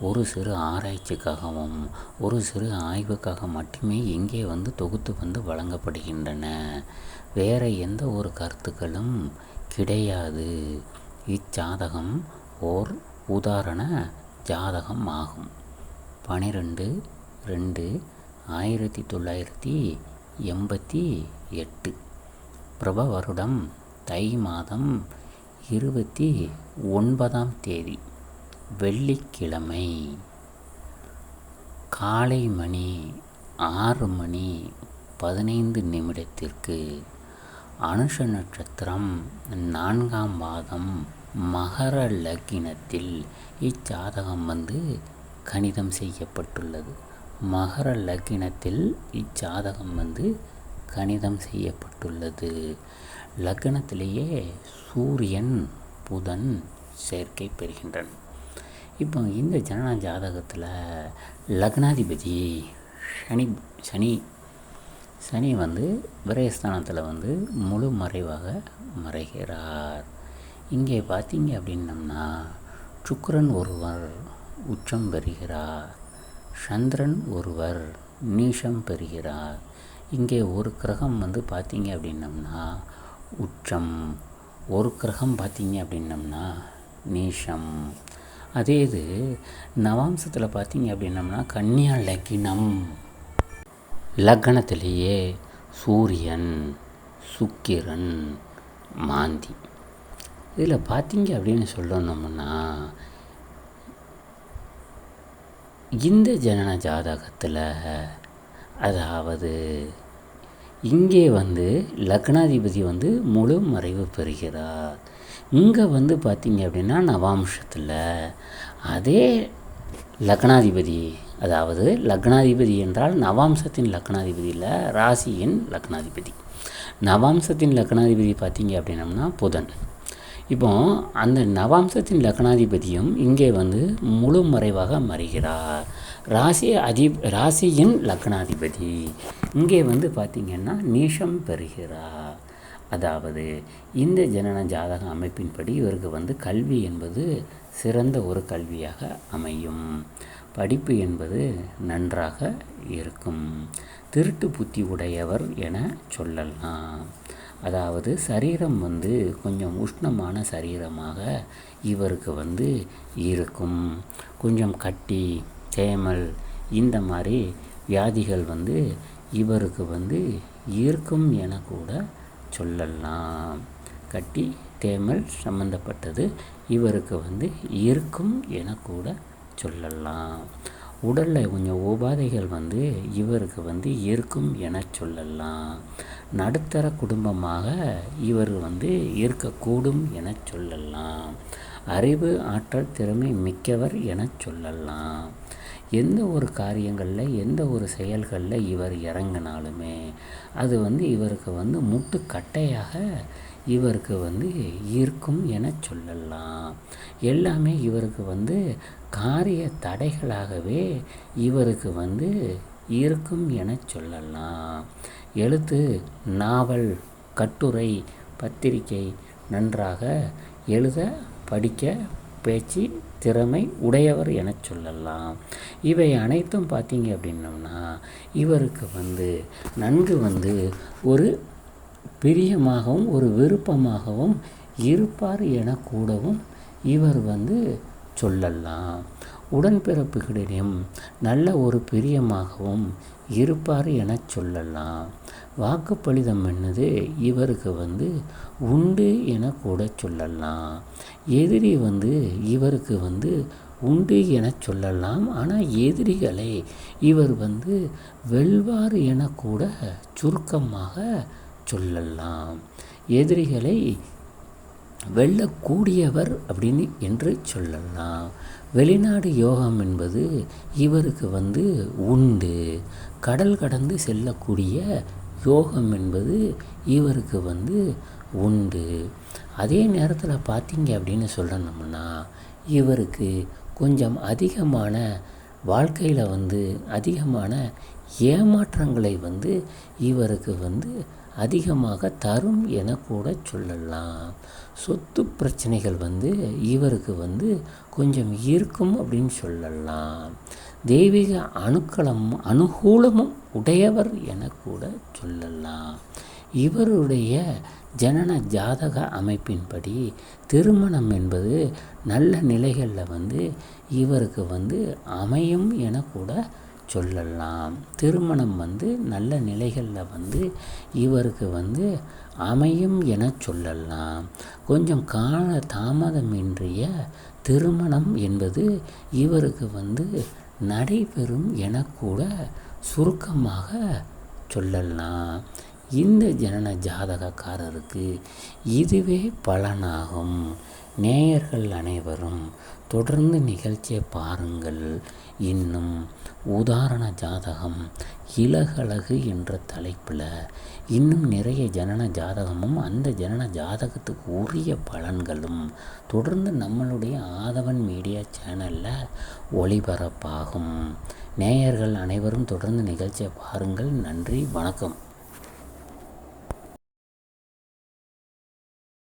ஒரு சிறு ஆராய்ச்சிக்காகவும் ஒரு சிறு ஆய்வுக்காக மட்டுமே இங்கே வந்து தொகுத்து வந்து வழங்கப்படுகின்றன. வேறு எந்த ஒரு கருத்துக்களும் கிடையாது. இச்சாதகம் ஓர் உதாரண ஜாதகம் ஆகும். பனிரெண்டு ரெண்டு ஆயிரத்தி தொள்ளாயிரத்தி எண்பத்தி எட்டு. பிரப வருடம் தை மாதம் இருபத்தி ஒன்பதாம் தேதி. வெள்ளிக்கிழமை காலை மணி ஆறு மணி பதினைந்து நிமிடத்திற்கு அனுஷ நட்சத்திரம் நான்காம் பாதம் மகர லக்கினத்தில் இச்சாதகம் வந்து கணிதம் செய்யப்பட்டுள்ளது. மகர லக்கினத்தில் இச்சாதகம் வந்து கணிதம் செய்யப்பட்டுள்ளது. லக்னத்திலேயே சூரியன் புதன் சேர்க்கை பெறுகின்றன. இப்போ இந்த ஜனன ஜாதகத்தில் லக்னாதிபதி சனி சனி சனி வந்து விரயஸ்தானத்தில் வந்து முழு மறைவாக மறைகிறார். இங்கே பார்த்தீங்க அப்படின்னம்னா சுக்கரன் ஒருவர் உச்சம் பெறுகிறார். சந்திரன் ஒருவர் நீஷம் பெறுகிறார். இங்கே ஒரு கிரகம் வந்து பார்த்தீங்க அப்படின்னம்னா உச்சம். ஒரு கிரகம் பார்த்தீங்க அப்படின்னம்னா நீஷம். அதே இது நவாம்சத்தில் பார்த்தீங்க அப்படின்னம்னா கன்னியா லக்கினம். லக்னத்திலேயே சூரியன் சுக்கிரன் மாந்தி. இதில் பார்த்தீங்க அப்படின்னு சொல்லணும்னா இந்த ஜனன ஜாதகத்தில் அதாவது இங்கே வந்து லக்னாதிபதி வந்து முழு மறைவு பெறுகிறார். இங்கே வந்து பார்த்தீங்க அப்படின்னா நவாம்சத்தில் அதே லக்னாதிபதி அதாவது லக்னாதிபதி என்றால் நவாம்சத்தின் லக்னாதிபதி இல்லை ராசியின் லக்னாதிபதி. நவாம்சத்தின் லக்னாதிபதி பார்த்தீங்க அப்படின்னம்னா புதன். இப்போ அந்த நவாம்சத்தின் லக்னாதிபதியும் இங்கே வந்து முழு மறைவாக மறைகிறார். ராசி அதி ராசியின் லக்னாதிபதி. இங்கே வந்து பார்த்திங்கன்னா நீஷம் பெறுகிறார். அதாவது இந்த ஜனன ஜாதக அமைப்பின்படி இவருக்கு வந்து கல்வி என்பது சிறந்த ஒரு கல்வியாக அமையும். படிப்பு என்பது நன்றாக இருக்கும். திருட்டு புத்தி உடையவர் என சொல்லலாம். அதாவது சரீரம் வந்து கொஞ்சம் உஷ்ணமான சரீரமாக இவருக்கு வந்து இருக்கும். கொஞ்சம் கட்டி தேமல் இந்த மாதிரி வியாதிகள் வந்து இவருக்கு வந்து இருக்கும் என கூட சொல்லலாம். கட்டி தேமல் சம்பந்தப்பட்டது இவருக்கு வந்து இருக்கும் என கூட சொல்லலாம். உடலில் கொஞ்சம் உபாதைகள் வந்து இவருக்கு வந்து இருக்கும் என சொல்லலாம். நடுத்தர குடும்பமாக இவர் வந்து இருக்கக்கூடும் என சொல்லலாம். அறிவு ஆற்றல் திறமை மிக்கவர் என சொல்லலாம். எந்த ஒரு காரியங்களில் எந்த ஒரு செயல்களில் இவர் இறங்கினாலுமே அது வந்து இவருக்கு வந்து முட்டுக்கட்டையாக இவருக்கு வந்து இருக்கும் என சொல்லலாம். எல்லாமே இவருக்கு வந்து காரிய தடைகளாகவே இவருக்கு வந்து இருக்கும் என சொல்லலாம். எழுத்து நாவல் கட்டுரை பத்திரிகை நன்றாக எழுத படிக்க பேச்சு திறமை உடையவர் என சொல்லலாம். இவை அனைத்தும் பார்த்தீங்க அப்படின்னம்னா இவருக்கு வந்து நன்கு வந்து ஒரு பிரியமாகவும் ஒரு விருப்பமாகவும் இருப்பார் என கூடவும் இவர் வந்து சொல்லலாம். உடன்பிறப்புகளிடம் நல்ல ஒரு பிரியமாகவும் இருப்பார் என சொல்லலாம். வாக்குப்பளிதம் என்னது? இவருக்கு வந்து உண்டு என கூட சொல்லலாம். எதிரி வந்து இவருக்கு வந்து உண்டு என சொல்லலாம். ஆனால் எதிரிகளை இவர் வந்து வெல்வார் என கூட சுருக்கமாக சொல்லலாம். எதிரிகளை வெல்லக்கூடியவர் அப்படின்னு என்று சொல்லலாம். வெளிநாடு யோகம் என்பது இவருக்கு வந்து உண்டு. கடல் கடந்து செல்லக்கூடிய யோகம் என்பது இவருக்கு வந்து உண்டு. அதே நேரத்தில் பார்த்தீங்க அப்படின்னு சொல்லணும்னா இவருக்கு கொஞ்சம் அதிகமான வாழ்க்கையில் வந்து அதிகமான ஏமாற்றங்களை வந்து இவருக்கு வந்து அதிகமாக தரும் என கூட சொல்லலாம். சொத்து பிரச்சனைகள் வந்து இவருக்கு வந்து கொஞ்சம் இருக்கும் அப்படின்னு சொல்லலாம். தெய்வீக அணுக்களமும் அனுகூலமும் உடையவர் என கூட சொல்லலாம். இவருடைய ஜனன ஜாதக அமைப்பின்படி திருமணம் என்பது நல்ல நிலைகளில் வந்து இவருக்கு வந்து அமையும் என கூட சொல்லலாம். திருமணம் வந்து நல்ல நிலைகளில் வந்து இவருக்கு வந்து அமையும் என சொல்லலாம். கொஞ்சம் கால தாமதமின்றிய திருமணம் என்பது இவருக்கு வந்து நடைபெறும் என கூட சுருக்கமாக சொல்லலாம். இந்த ஜனன ஜாதகக்காரருக்கு இதுவே பலனாகும். நேயர்கள் அனைவரும் தொடர்ந்து நிகழ்ச்சியை பாருங்கள். இன்னும் உதாரண ஜாதகம் இலகழகு என்ற தலைப்பில் இன்னும் நிறைய ஜனன ஜாதகமும் அந்த ஜனன ஜாதகத்துக்கு உரிய பலன்களும் தொடர்ந்து நம்மளுடைய ஆதவன் மீடியா சேனலில் ஒளிபரப்பாகும். நேயர்கள் அனைவரும் தொடர்ந்து நிகழ்ச்சியை பாருங்கள். நன்றி வணக்கம்.